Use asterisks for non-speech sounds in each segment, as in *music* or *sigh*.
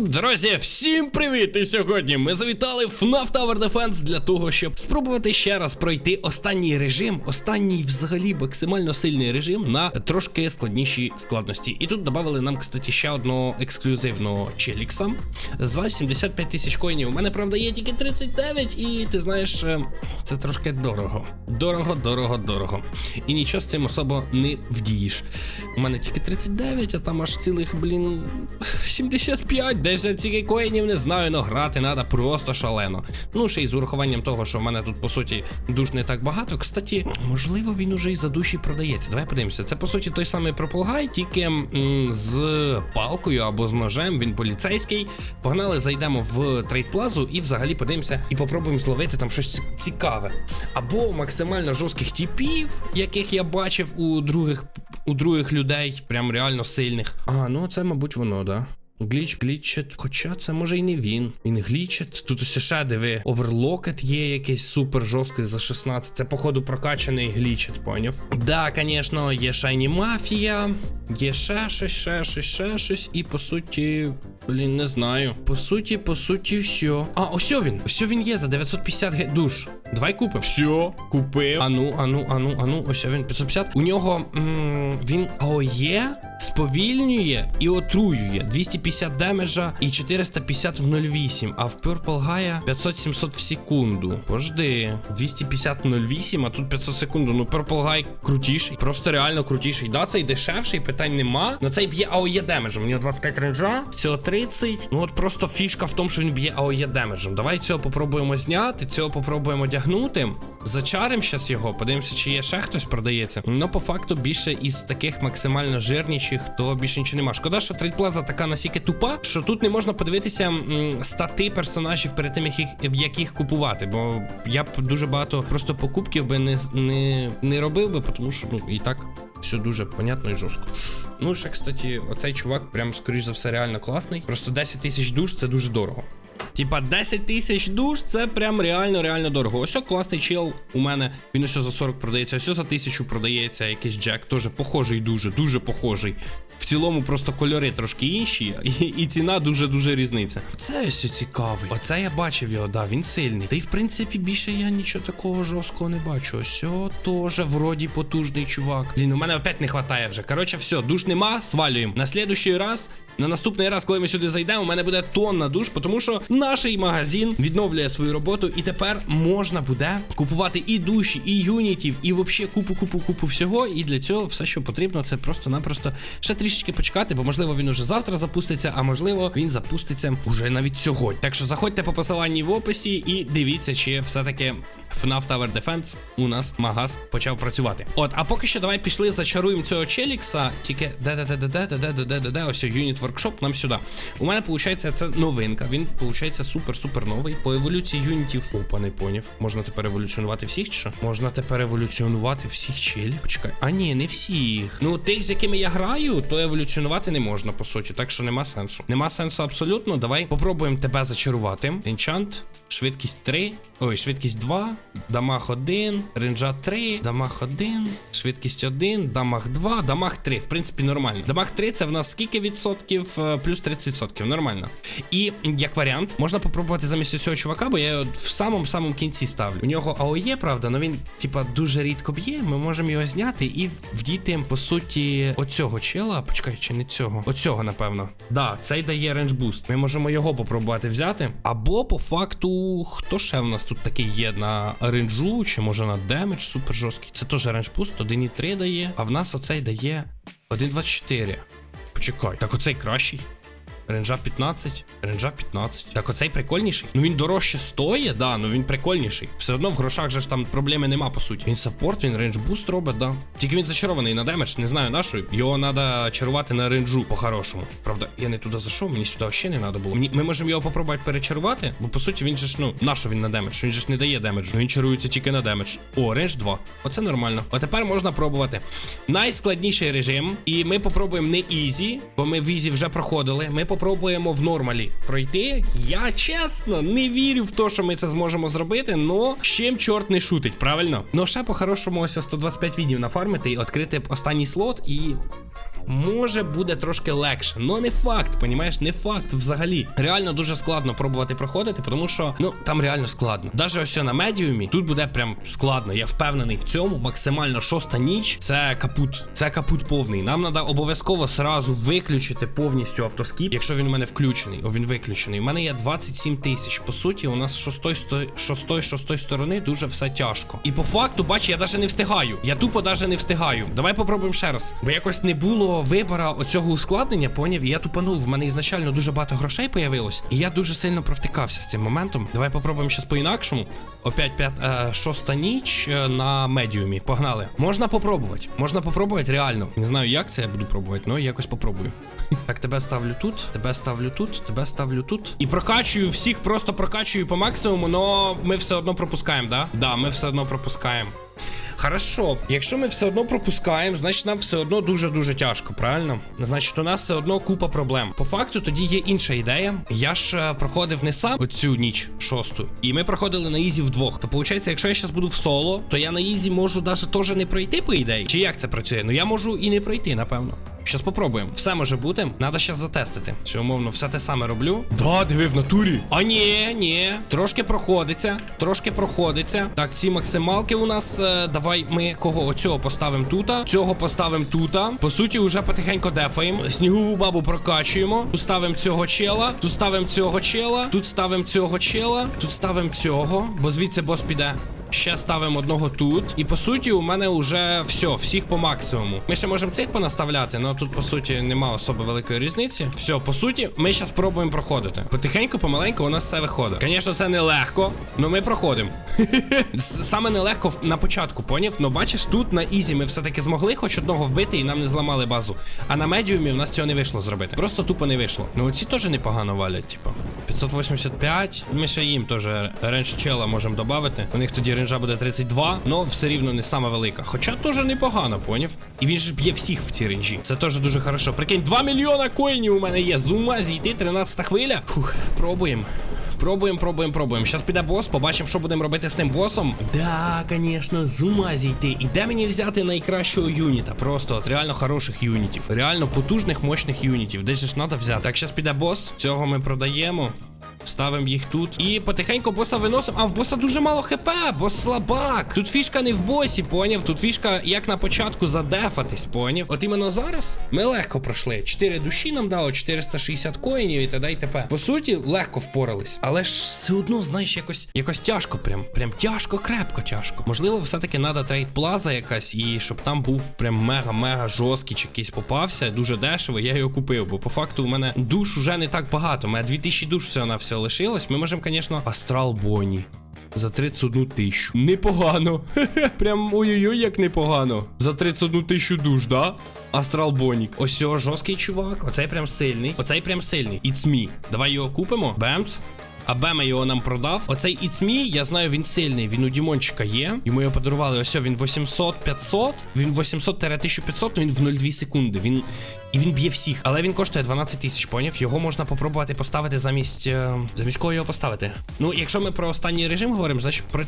Друзі, всім привіт! І сьогодні ми завітали в FNAF Tower Defense для того, щоб спробувати ще раз пройти останній режим, останній взагалі максимально сильний режим на трошки складнішій складності. І тут додали нам, кстати, ще одного ексклюзивного челікса за 75 тисяч коїнів. У мене, правда, є тільки 39, і ти знаєш, е, це трошки дорого. Дорого, дорого, дорого. І нічого з цим особо не вдієш. У мене тільки 39, а там аж цілих, блін, *laughs* 75, де взяти цієї коїнів, не знаю, но грати треба просто шалено. Ну, ще й з урахуванням того, що в мене тут, по суті, душ не так багато. Кстати, можливо, він уже і за душі продається. Давай подивимося. Це, по суті, той самий прополгай, тільки м, з палкою або з ножем, він поліцейський. Погнали, зайдемо в трейдплазу і взагалі подивимося і попробуємо зловити там щось цікаве. Або максимально жорстких типів, яких я бачив у других у других людей, прям реально сильних. А, ну це, мабуть, воно, да. Гліч, глічет, хоча це може і не він. Він глічет. Тут ось ще диви. Оверлокет є якийсь супер жорсткий за 16. Це, походу, прокачаний глічет, поняв? Да, звісно, є Шайні Мафія, є ще щось, ще щось, ще щось. І по суті, блін, не знаю. По суті, по суті, все. А, ось він. Ось він є за 950 ге- душ. Давай купимо. Все, купив. Ану, ану, ану, ану, ось він 550. У нього м, він АОЄ сповільнює і отруює 250 демеджа і 450 в 0,8, а в Purple Gaia 500-700 в секунду. Пожди, 250 в 0,8, а тут 500 в секунду. Ну Purple Guy крутіший, просто реально крутіший. Да, цей дешевший, питань нема. Но цей б'є АОЄ демеджем. У нього 25 ренджа, цього 30. Ну от просто фішка в тому, що він б'є АОЄ демеджем. Давай цього попробуємо зняти, цього попробуємо одягнути. Зачарим щас його, подивимося, чи є ще хтось продається. Ну, по факту, більше із таких максимально жирнічих, то більше нічого нема. Шкода, що трейдплаза така настільки тупа, що тут не можна подивитися м, стати персонажів перед тим, як їх, як їх купувати. Бо я б дуже багато просто покупків би не, не, не робив би, тому що ну і так. Все дуже понятно і жорстко. Ну, ще, кстати, оцей чувак, прям, скоріш за все, реально класний. Просто 10 тисяч душ це дуже дорого. Типа 10 тисяч душ, це прям реально, реально дорого. Ось класний чел у мене. Він ось за 40 продається, ось за 1000 продається якийсь джек. Теж похожий дуже, дуже похожий. В цілому просто кольори трошки інші, і, і ціна дуже-дуже різниця. Це ось цікавий. Оце я бачив його, да, він сильний. Та й в принципі більше я нічого такого жорсткого не бачу. Ось теж вроді потужний чувак. Блін, у мене опять не вистачає вже. Коротше, все, душ нема, свалюємо. На слідущий раз. На наступний раз, коли ми сюди зайдемо, у мене буде тонна душ, тому що наш магазин відновлює свою роботу, і тепер можна буде купувати і душі, і юнітів, і взагалі купу, купу, купу всього. І для цього все, що потрібно, це просто-напросто ще трішечки почекати, бо можливо він уже завтра запуститься, а можливо він запуститься уже навіть сьогодні. Так що заходьте по посиланні в описі і дивіться, чи все-таки FNAF Tower Defense у нас магаз почав працювати. От, а поки що давай пішли, зачаруємо цього челікса. Тільки де де де де де де де де де де де ось юніт воркшоп нам сюди. У мене виходить, це новинка. Він виходить супер-супер новий. По еволюції юнітів. Опа, не поняв. Можна тепер еволюціонувати всіх чи що? Можна тепер еволюціонувати всіх челів. Почекай. А ні, не всіх. Ну, тих, з якими я граю, то еволюціонувати не можна, по суті. Так що нема сенсу. Нема сенсу абсолютно. Давай попробуємо тебе зачарувати. Енчант, швидкість 3. Ой, швидкість 2, дамаг 1, ренджа 3, дамаг 1, швидкість 1, дамаг 2, дамаг 3. В принципі, нормально. Дамаг 3 це в нас скільки відсотків? Е, Плюс 30 відсотків. Нормально. І як варіант, можна попробувати замість цього чувака, бо я його в самому-самому кінці ставлю. У нього АОЄ, правда, але він, типа, дуже рідко б'є. Ми можемо його зняти і вдіти, по суті, оцього чела. Почекай, чи не цього? Оцього, напевно. Да, цей дає рендж буст. Ми можемо його попробувати взяти. Або по факту, хто ще в нас тут такий є на ренджу, чи може на демедж супер жорсткий. Це теж рендж пуст, 1,3 дає, а в нас оцей дає 1,24. Почекай, так оцей кращий. Ренджа 15, ренджа 15. Так оцей прикольніший. Ну він дорожче стоїть, да, ну він прикольніший. Все одно в грошах же ж там проблеми нема, по суті. Він саппорт, він рендж буст робить, да. Тільки він зачарований на демедж, не знаю нашої. Його треба чарувати на ренджу по-хорошому. Правда, я не туди зайшов, мені сюди ще не треба було. Мені, ми можемо його попробувати перечарувати, бо по суті він же ж, ну, нащо він на демедж? Він же ж не дає демеджу. Він чарується тільки на демедж. О, рендж 2. Оце нормально. А тепер можна пробувати. Найскладніший режим. І ми попробуємо не ізі, бо ми в ізі вже проходили. Ми попробуємо в нормалі пройти. Я чесно не вірю в те, що ми це зможемо зробити, но з чим чорт не шутить, правильно? Ну ще по-хорошому ось 125 відів нафармити і відкрити останній слот і може буде трошки легше. Ну не факт, понімаєш, не факт взагалі. Реально дуже складно пробувати проходити, тому що ну там реально складно. Даже ось на медіумі тут буде прям складно. Я впевнений в цьому. Максимально шоста ніч. Це капут. Це капут повний. Нам треба обов'язково сразу виключити повністю автоскіп, якщо він у мене включений. О, він виключений. У мене є 27 тисяч. По суті, у нас з шостої, сто- шостої, шостої сторони дуже все тяжко. І по факту, бач, я навіть не встигаю. Я тупо навіть не встигаю. Давай попробуємо ще раз. Бо якось не було вибора оцього ускладнення, поняв? Я тупанув. В мене ізначально дуже багато грошей появилось. І я дуже сильно провтикався з цим моментом. Давай попробуємо щас по-інакшому. Опять п'ят, е, шоста ніч е, на медіумі. Погнали. Можна попробувати. Можна попробувати реально. Не знаю, як це я буду пробувати, але якось попробую. *laughs* Так, тебе ставлю тут, тебе ставлю тут, тебе ставлю тут. І прокачую всіх, просто прокачую по максимуму, но ми все одно пропускаємо, да? Да, ми все одно пропускаємо. Хорошо, якщо ми все одно пропускаємо, значить нам все одно дуже-дуже тяжко, правильно? Значить, у нас все одно купа проблем. По факту, тоді є інша ідея. Я ж е, проходив не сам оцю ніч шосту, і ми проходили на ізі вдвох. То виходить, якщо я зараз буду в соло, то я на ізі можу навіть теж не пройти, по ідеї. Чи як це працює? Ну я можу і не пройти, напевно. Щас попробуємо. Все може бути. Надо щас затестити. Чи умовно все те саме роблю. Да, диви в натурі. А ні, ні. Трошки проходиться. Трошки проходиться. Так, ці максималки у нас. е, давай ми кого? Оцього поставимо тут. Цього поставимо тут. По суті, вже потихеньку дефаємо. Снігову бабу прокачуємо. Тут ставимо цього чела. Тут ставимо цього чела. Тут ставимо цього чела. Тут ставимо цього. Бо звідси бос піде. Ще ставимо одного тут. І по суті, у мене вже все, всіх по максимуму. Ми ще можемо цих понаставляти, але тут, по суті, нема особо великої різниці. Все, по суті, ми зараз спробуємо проходити. Потихеньку, помаленьку, у нас все виходить. Звісно, це не легко, але ми проходимо. *laughs* Саме нелегко на початку, поняв? Ну бачиш, тут на ізі ми все-таки змогли хоч одного вбити і нам не зламали базу. А на медіумі в нас цього не вийшло зробити. Просто тупо не вийшло. Ну оці теж непогано валять, типу. 585. Ми ще їм теж рендж чела можемо додати. У них тоді ренжа буде 32, але все рівно не сама велика. Хоча теж непогано, поняв? І він же б'є всіх в цій ренжі. Це теж дуже хорошо. Прикинь, 2 мільйона коїнів у мене є. З ума зійти, 13 хвиля. Фух, пробуємо. Пробуємо, пробуємо, пробуємо. Щас піде бос, побачимо, що будемо робити з тим босом. Да, звісно, з ума зійти. І де мені взяти найкращого юніта? Просто от реально хороших юнітів. Реально потужних, мощних юнітів. Же ж треба взяти. Так, щас піде бос. Цього ми продаємо. Ставимо їх тут. І потихеньку боса виносимо. А в боса дуже мало хп, бос слабак. Тут фішка не в босі, поняв? Тут фішка, як на початку задефатись, поняв? От іменно зараз ми легко пройшли. 4 душі нам дало, 460 коїнів і т.д. і т.п. По суті, легко впорались. Але ж все одно, знаєш, якось якось тяжко, прям прям тяжко, крепко тяжко. Можливо, все-таки треба трейд плаза якась, і щоб там був прям мега-мега жорсткий чи якийсь попався, дуже дешево, я його купив. Бо по факту у мене душ уже не так багато. У мене 2000 душ всього на все лишилось. Ми можемо, звісно, астрал Боні. За 31 тисячу. Непогано. *laughs* Прям ой-ой-ой, як непогано. За 31 тисячу душ, да? Астрал Бонік. Ось жорсткий чувак. Оцей прям сильний. Оцей прям сильний. It's me. Давай його купимо. Бемс. А Бема його нам продав. Оцей Me, я знаю, він сильний. Він у Дімончика є. Йому його подарували. Ось він 800-500. Він 800-1500, ну він в 0,2 секунди. Він. І він б'є всіх. Але він коштує 12 тисяч, поняв? Його можна попробувати поставити замість. е, Замість кого його поставити? Ну, якщо ми про останній режим говоримо, значить про,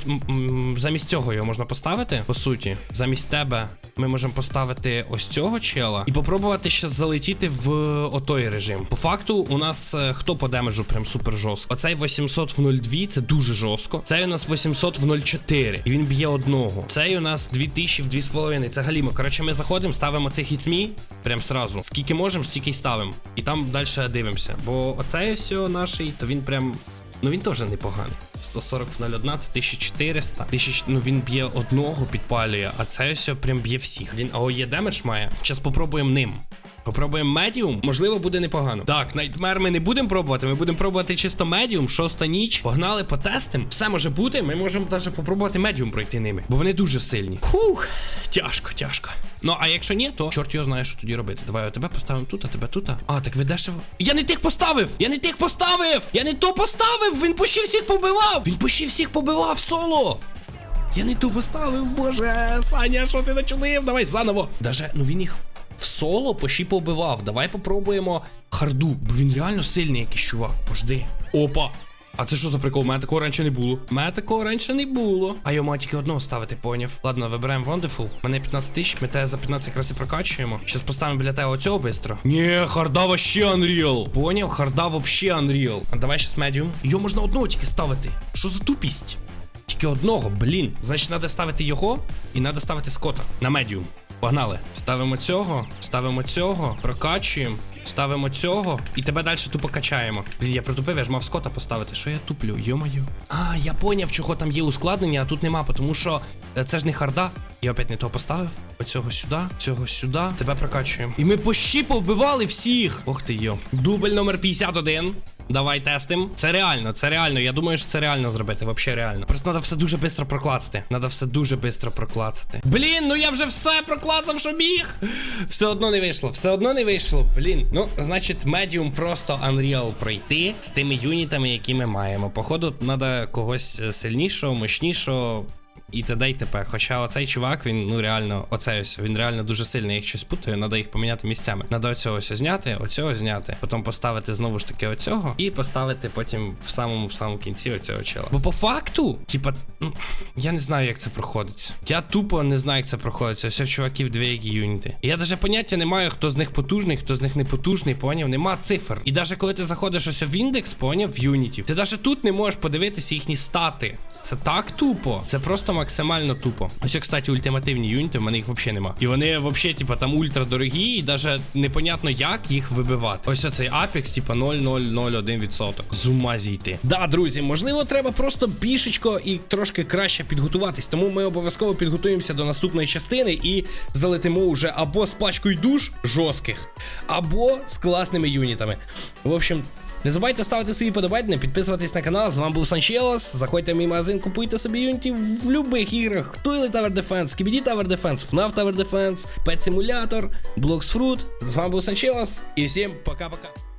замість цього його можна поставити. По суті, замість тебе ми можемо поставити ось цього чела і попробувати ще залетіти в отой режим. По факту, у нас е, хто по демеджу прям супер жорстко. Оцей 800 в 0,2 це дуже жорстко. Цей у нас 800 в 0,4. І він б'є одного. Цей у нас 2000 в 2,5. Це галімо. Коротше, ми заходимо, ставимо цих хіцмі прям сразу. Скільки можемо, стільки й ставимо. І там далі дивимося. Бо оцей все наший, то він прям. Ну він теж непоганий. 140 в 0,1, це 1400. 1000, ну він б'є одного, підпалює, а це все прям б'є всіх. Він АОЄ демедж має. Зараз попробуємо ним. Попробуємо медіум, можливо, буде непогано. Так, найтмер ми не будемо пробувати. Ми будемо пробувати чисто медіум, шоста ніч. Погнали, потестимо. Все може бути. Ми можемо навіть попробувати медіум пройти ними, бо вони дуже сильні. Фух, тяжко, тяжко. Ну а якщо ні, то чорт його знає, що тоді робити. Давай я тебе поставимо тут, а тебе тут. А, так ви дешево. Я не тих поставив! Я не тих поставив! Я не то поставив! Він пущі всіх побивав! Він пущі всіх побивав соло! Я не ту поставив, боже, Саня, що ти начудив? Давай заново. Даже, ну він їх в соло пощі побивав. Давай попробуємо харду, бо він реально сильний якийсь чувак. Пожди. Опа. А це що за прикол? У мене такого раніше не було. У мене такого раніше не було. А йому тільки одного ставити, поняв. Ладно, вибираємо Wonderful. Мене 15 тисяч, ми те за 15 якраз і прокачуємо. Щас поставимо біля тебе оцього бистро. Ні, харда вообще Unreal. Поняв, харда вообще Unreal. А давай щас медіум. Його можна одного тільки ставити. Що за тупість? Тільки одного, блін. Значить, треба ставити його і треба ставити скота на медіум. Погнали. Ставимо цього, ставимо цього, прокачуємо, ставимо цього і тебе далі тупо качаємо. Блін, я притупив, я ж мав скота поставити. Що я туплю? Йо-моє. А, я поняв, чого там є ускладнення, а тут нема, тому що е, це ж не харда. Я опять не того поставив. Оцього сюди, цього сюди. Тебе прокачуємо. І ми пощі повбивали всіх. Ох ти йо. Дубль номер 51. Давай тестим. Це реально, це реально. Я думаю, що це реально зробити. Вообще реально. Просто треба все дуже швидко проклацати. Треба все дуже швидко проклацати. Блін, ну я вже все проклацав, що міг. Все одно не вийшло. Все одно не вийшло. Блін. Ну, значить, медіум просто Unreal пройти з тими юнітами, які ми маємо. Походу, треба когось е, сильнішого, мощнішого. І т.д. і т.п. Хоча оцей чувак, він ну реально, оцей ось, він реально дуже сильний. Їх щось путаю, треба їх поміняти місцями. Надо оцього ось зняти, оцього зняти, потім поставити знову ж таки оцього, і поставити потім в самому в самому кінці оцього чела. Бо по факту, типа, ну, я не знаю, як це проходиться. Я тупо не знаю, як це проходиться. Ось чуваків дві які юніти. І я навіть поняття не маю, хто з них потужний, хто з них не потужний, поняв? Нема цифр. І навіть коли ти заходиш ось в індекс, поняв, в юнітів, ти навіть тут не можеш подивитися їхні стати. Це так тупо. Це просто максимально тупо. Ось, кстати, ультимативні юніти, в мене їх взагалі нема. І вони взагалі, типа, там ультра дорогі, і навіть непонятно, як їх вибивати. Ось оцей Apex, типа 0,001%. З ума зійти. Да, друзі, можливо, треба просто більшечко і трошки краще підготуватись. Тому ми обов'язково підготуємося до наступної частини і залетимо вже або з пачкою душ жорстких, або з класними юнітами. В общем. Не забувайте ставити свої подобайки, підписуватись на канал. З вами був Санчелос. Заходьте в мій магазин, купуйте собі юніті в будь-яких іграх. Toilet Tower Defense, KBD Tower Defense, FNAF Tower Defense, Pet Simulator, Blocks Fruit. З вами був Санчелос і всім пока-пока.